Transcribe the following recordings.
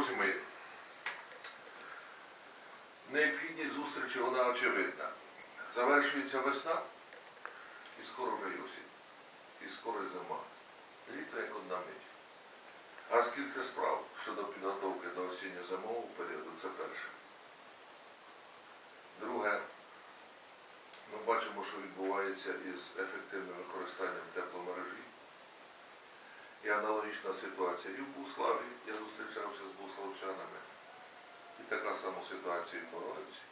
Друзі мої, необхідність зустрічі вона очевидна. Завершується весна і скоро вже осінь, і скоро зима. Літо як одна мить. А скільки справ щодо підготовки до осінньо-зимового періоду, це перше. Друге, ми бачимо, що відбувається із ефективним використанням тепломережі. І аналогічна ситуація і в Буславі, я зустрічався з буславчанами, і така сама ситуація і в Миронівці.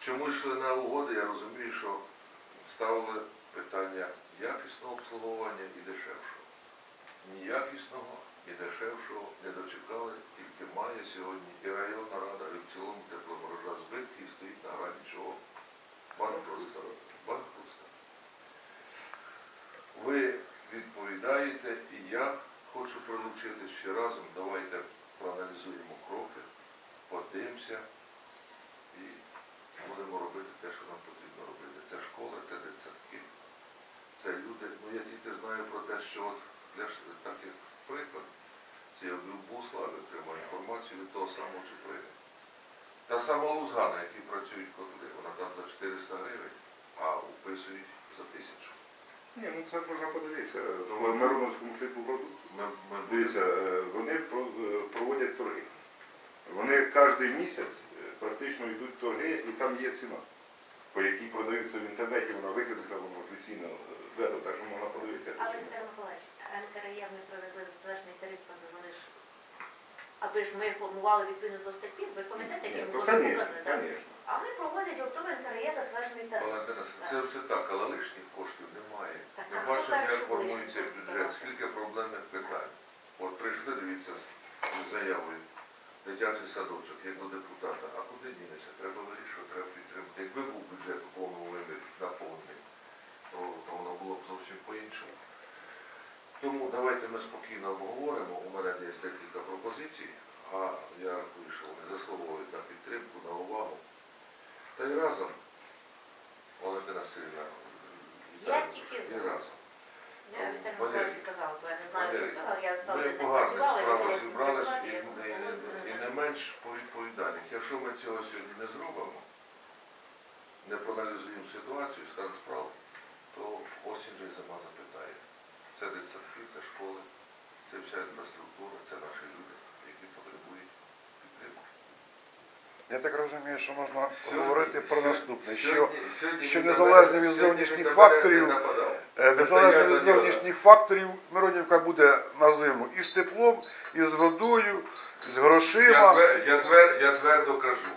Чому йшли на угоди, я розумію, що ставили питання якісного обслуговування і дешевшого. Ні якісного, ні дешевшого не дочекали, тільки має сьогодні і районна рада, і в цілому тепломережа збитки і стоїть на грані чого? Ви відповідаєте, і я хочу прилучитись всі разом. Давайте проаналізуємо кроки, подивимося і будемо робити те, що нам потрібно робити. Це школа, це дитсадки, це люди. Ну я тільки знаю про те, що от для ш- так як приклад, це я в Буславі отримав інформацію від того самого Чуприни. Та сама Лузгана, які працюють котли, вона там за 400 гривень, а вписують. Ні, ну це можна подивитися. Ну, В Мироновському ми Дивіться, е, вони е, проводять торги. Вони кожен місяць е, практично йдуть торги і там є ціна, по якій продаються в інтернеті, вона викладена офіційно ведо, так що можна подивитися. Але. Віктор Миколаївич, НКРЄ вони привезли затверджений тариф, там вони ж, аби ж ми формували відповідно до статті, ви ж пам'ятаєте, які ми конечно, показали, так? А вони провозять готовий НКРЄ затверджений тариф. Це все так, але лишніх коштів немає. Так, Ми а бачимо, як формується лишніх бюджет, коштів? скільки проблемних питань. От прийшли, дивіться, з заявою, дитячий садочок, як до депутата, а куди дінеться? Треба вирішувати, треба підтримати. Якби був бюджет у повному вимірі наповнений, то, то воно було б зовсім по-іншому. Тому давайте ми спокійно обговоримо. У мене є декілька пропозицій, а я рахую, що вони заслуговують на підтримку, на увагу. Та й разом, Валентина Сильна, Я тільки і разом. Я Віталій Валерій, Миколаївич казав, я не знаю, що Валерій, то, але я Ми з ним в гарних працювала, я справах зібрались і, я не- і не менш повідповідальних. Якщо ми цього сьогодні не зробимо, не проаналізуємо ситуацію, стан справ, то осінь же й зима запитає. Це дитсадки, це школи, це вся інфраструктура, це наші люди, Я так розумію, що можна Сьогодні- говорити про сьогодні- наступне, що що незалежно від зовнішніх факторів, е, незалежно від зовнішніх факторів, Миронівка буде на зиму і з теплом, і з водою, з грошима. я, твер, я твердо кажу,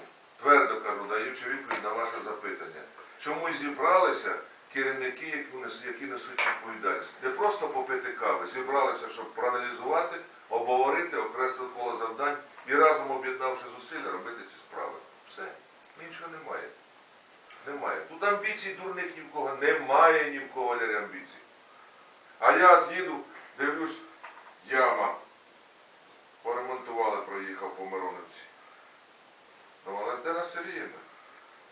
твердо кажу, даючи відповідь на ваше запитання. Чому зібралися керівники, які несуть відповідальність? Не просто попити кави, зібралися, щоб проаналізувати, обговорити, окреслити коло завдань і разом об'єднавши зусилля, робити ці справи. Все, іншого немає. Немає. Тут амбіцій дурних ні в кого немає ні в кого Валерій, амбіцій. А я от їду, дивлюсь, яма. Поремонтували, проїхав по Миронівці. Ну, Валентина Сергіївна,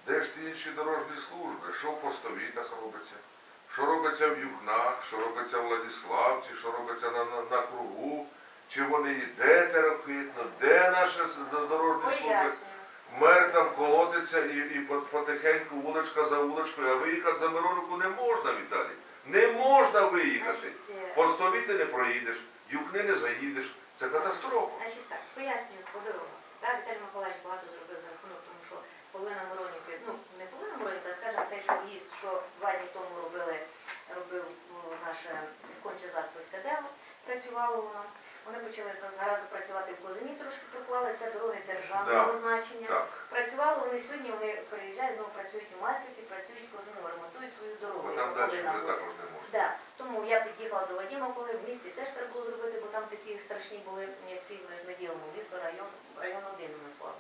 де ж ті інші дорожні служби? Що в постовітах робиться? Що робиться в Юхнах, що робиться в Владиславці, що робиться на, на, на кругу? Чи вони є? Де терокитно? Де наші д- дорожні служби? Пояснюю. Мер там колотиться і, і потихеньку вуличка за вуличкою, а виїхати за Миронику не можна, Віталій. Не можна виїхати. Значить, е, Постові ти не проїдеш, юхни не заїдеш. Це катастрофа. Значить так, пояснюю по дорогах. Так, Віталій Миколаївич багато зробив за рахунок, тому що половина Миронівки, ну не половина Миронівки, а скажімо, те, що в'їзд, що два дні тому робили, робив ну, наше конче заспольське дево, працювало воно. Вони почали зразу працювати в Козині, трошки проклали, це дороги державного Да. значення. Так. Працювали вони сьогодні, вони приїжджають, знову працюють у Маслівці, працюють в Козину, ремонтують свою дорогу. Бо там далі також не можна. Да. Тому я під'їхала до Вадима, коли в місті теж треба було зробити, бо там такі страшні були, як всі ми ж не ділимо, місто, район, район один Богу.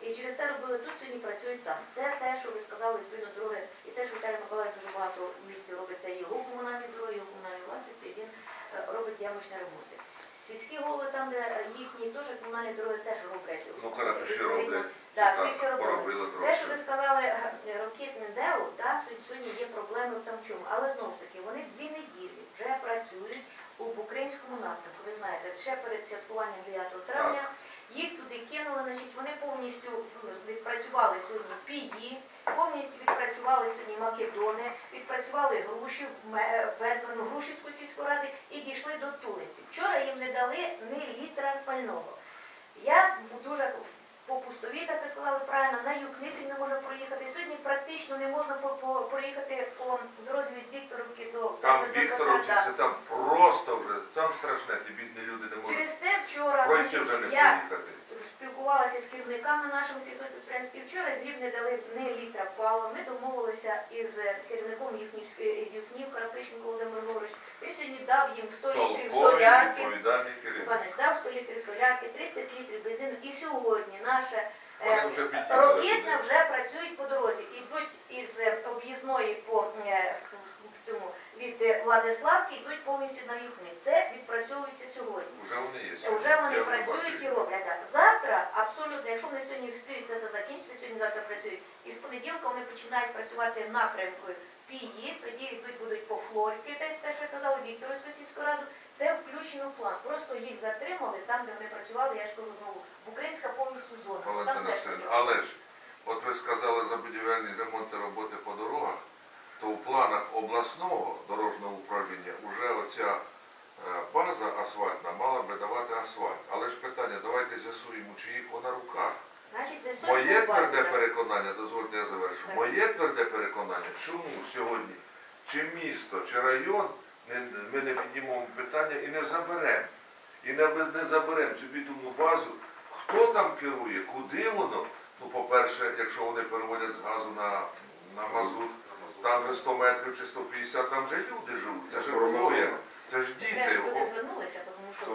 І через те робили тут, сьогодні працюють там. Це те, що ви сказали, відповідно, дороги, і те, що Віталій Миколаїв дуже багато в місті робить, це його комунальні дороги, його комунальні власності, і він е, робить ямочні ремонти. Сільські голови там, де е, їхні теж комунальні дороги теж роблять. Ну, карапіші Відповідно, роблять. Так, всі все робили. Те, що ви сказали, е, ракетне ДЕО, да, сьогодні- є проблеми в там чому. Але знову ж таки, вони дві неділі вже працюють у в українському напрямку. Ви знаєте, ще перед святкуванням 9 травня відкинули, значить, вони повністю відпрацювали сьогодні пії, повністю відпрацювали сьогодні Македони, відпрацювали груші, Педвину, Грушівську сільську ради і дійшли до Тулиці. Вчора їм не дали ні літра пального. Я дуже по пустові, так ви сказали правильно, на юг не можна проїхати. Сьогодні практично не можна по, по, проїхати по дорозі від Вікторовки до Там до- Вікторовці, це там просто вже, там страшне, ті бідні люди не можуть Через те вчора пройти значить, вже не я проїхати. Спілкувалася з керівниками нашого сільгоспідприємства. Вчора їм не дали не літра палива. Ми домовилися із керівником Юхнівської з Юхнів Карапишник Володимир Григорович. Він сьогодні дав їм 100 літрів солярки. Пане дав 100 літрів солярки, 30 літрів бензину. І сьогодні наше Вони е, вже працюють по дорозі. Ідуть із е, об'їзної по е, цьому від е, Владиславки, йдуть повністю на Юхнів. Це відпрацьовується сьогодні. Вже вони є. Вже вони Я працюють і роблять. Так. Завтра, абсолютно, якщо вони сьогодні встигнуть це все закінчити, сьогодні завтра працюють. І з понеділка вони починають працювати напрямку пії, тоді йдуть будуть по флорки, те, те, що я казала, Вікторовську сільську раду. Це включено в план. Просто їх затримали там, де вони працювали, я ж кажу знову, в Українська повністю зона. Там але ж, от ви сказали за будівельні ремонти роботи по дорогах, то у планах обласного дорожнього управління вже оця е, база асфальтна мала би давати асфальт. Але ж питання, давайте з'ясуємо, чи їх вона на руках. Значить, Моє тверде переконання, дозвольте я завершу. Моє тверде переконання, чому сьогодні чи місто, чи район ми не піднімемо питання і не заберемо. І не, не заберемо цю бітумну базу. Хто там керує, куди воно? Ну, по-перше, якщо вони переводять з газу на, на мазут, там же 100 метрів чи 150, там же люди живуть. Це ж екологія, це ж Треба, діти. щоб люди звернулися, тому що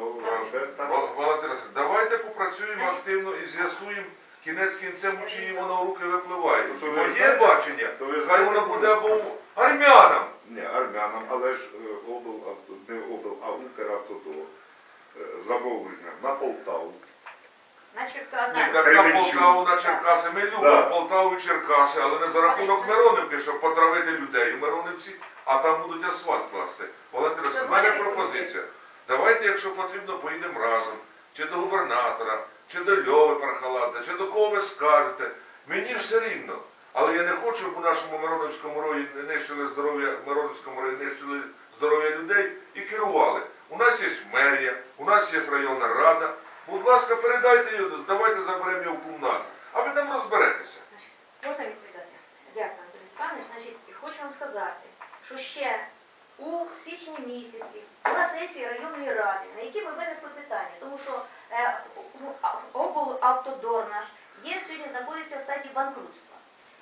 Валентина давайте попрацюємо активно і з'ясуємо кінець кінцем, у чиї воно руки випливає. То ви знаєте- бачення, то ви хай знаєте, воно буде або армянам. не армянам, але ж е, обл, не обл, а Укравтодор е, замовлення на Полтаву. На Черканах. на Полтаву, на Черкаси. Ми любимо Да. Полтаву і Черкаси, але не за рахунок Миронівки, щоб потравити людей у Миронівці, а там будуть асфальт класти. Валентина, в мене пропозиція. Давайте, якщо потрібно, поїдемо разом. Чи до губернатора, чи до Льови Пархаладзе, чи до кого ви скажете. Мені все рівно. Але я не хочу, щоб у нашому Миронівському рої нищили здоров'я, в Миронівському рої нищили здоров'я людей і керували. У нас є мерія, у нас є районна рада. Будь ласка, передайте його, здавайте, заберемо його в комунальну. А ви там розберетеся. Можна відповідати? Дякую, Андрій Степанович. Значить, хочу вам сказати, що ще у січні місяці була сесія районної ради, на якій ми винесли питання, тому що е, облавтодор наш є сьогодні знаходиться в стадії банкрутства.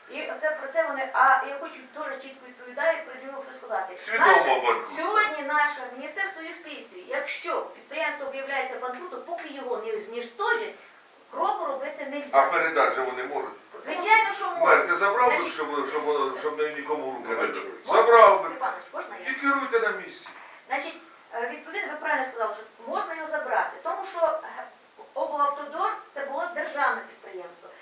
І це про це вони. А я хочу дуже чітко відповідаю, приділив, що сказати. Свідомо Наше- Сьогодні наше Міністерство юстиції, якщо підприємство об'являється банкрутом, поки його не зніштожать, кроку робити не А можна. же вони можуть. Звичайно, що можна. ти забрав би, щоб, щоб, щоб не нікому руки не дали? Забрав би. І керуйте на місці. Значить, е, відповідно, ви правильно сказали, що можна його забрати, тому що е, облавтодор це було державне підприємство.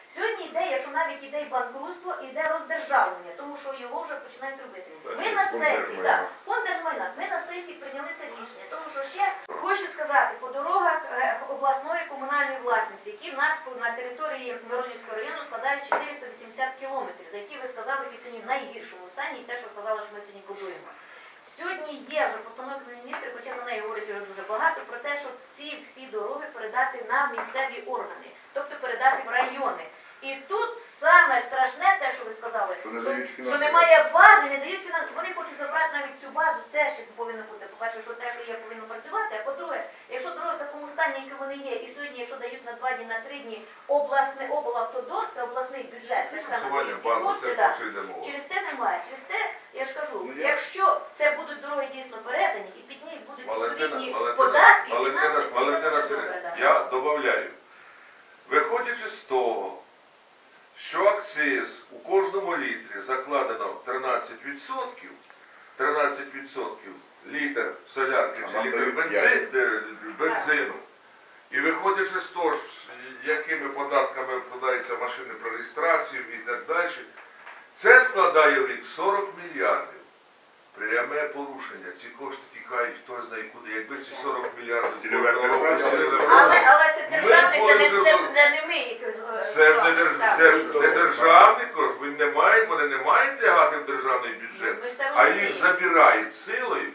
Сьогодні йде, якщо навіть іде і банкрутство, іде роздержавлення, тому що його вже починають робити. Ми на сесії, да, фонд держмайна, ми на сесії прийняли це рішення, тому що ще хочу сказати, по дорогах е, обласної комунальної власності, які в нас на території Миронівського району складають 480 кілометрів, за які ви сказали, які сьогодні в найгіршому стані, і те, що казали, що ми сьогодні будуємо. Сьогодні є вже постанова міністра, хоча за неї говорить вже дуже багато, про те, щоб ці всі дороги передати на місцеві органи, тобто передати в райони. І тут саме страшне те, що ви сказали, Що не що, що немає бази, не дають фінансування. Вони хочуть забрати навіть цю базу, це ще повинно бути. По-перше, що те, що є, повинно працювати. А по-друге, якщо дороги в такому стані, які вони є, і сьогодні, якщо дають на два дні, на три дні обласний облавтодор, це обласний бюджет, це ж саме ці кошти, да. Через те немає. Через те, я ж кажу, Ну, я- якщо це будуть дороги дійсно передані, 13% літр солярки чи літр бензин, бензину. І виходячи з того, якими податками подаються машини про реєстрацію і так далі, це складає в рік 40 мільярдів. Пряме порушення. Ці кошти тікають, хто знає куди. Якби ці 40 мільярдів кожного року Але, але це державний, це не, це не ми їх Це ж не державний кошт, він не має вони не мають лягати в державний бюджет, а їх забирають силою,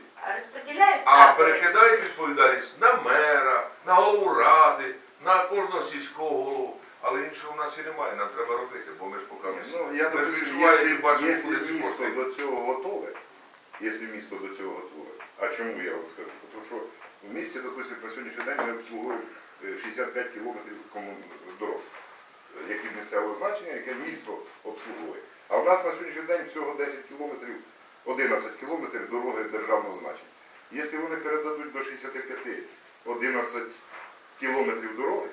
а перекидають відповідальність на мера, на голову ради, на кожного сільського голову. Але іншого в нас і немає, нам треба робити, бо ми ж покажемося. Ну, я думаю, якщо, якщо місто до цього готове, якщо місто до цього готове, а чому я вам скажу? Тому що в місті, допустимо, на сьогоднішній день ми обслуговуємо е, 65 кілометрів дороги які місцевого значення, яке місто обслуговує. А в нас на сьогоднішній день всього 10 кілометрів, 11 кілометрів дороги державного значення. Якщо вони передадуть до 65 11 кілометрів дороги,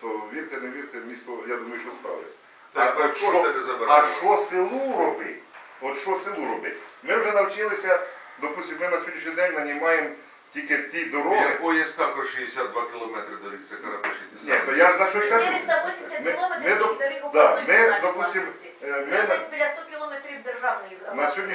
то вірте, не вірте, місто, я думаю, що справиться. Так, А що- а що селу робить? От що селу робить? Ми вже навчилися, допустимо, ми на сьогоднішній день нанімаємо тільки ті дороги. якої є також 62 кілометри доріг, це Ні, то я ж за щось кажу. 480 Ми- кілометрів ми, доп- доріг да, ми, допустим, е, ми Ми на- біля 100 кілометрів державної на сьогодні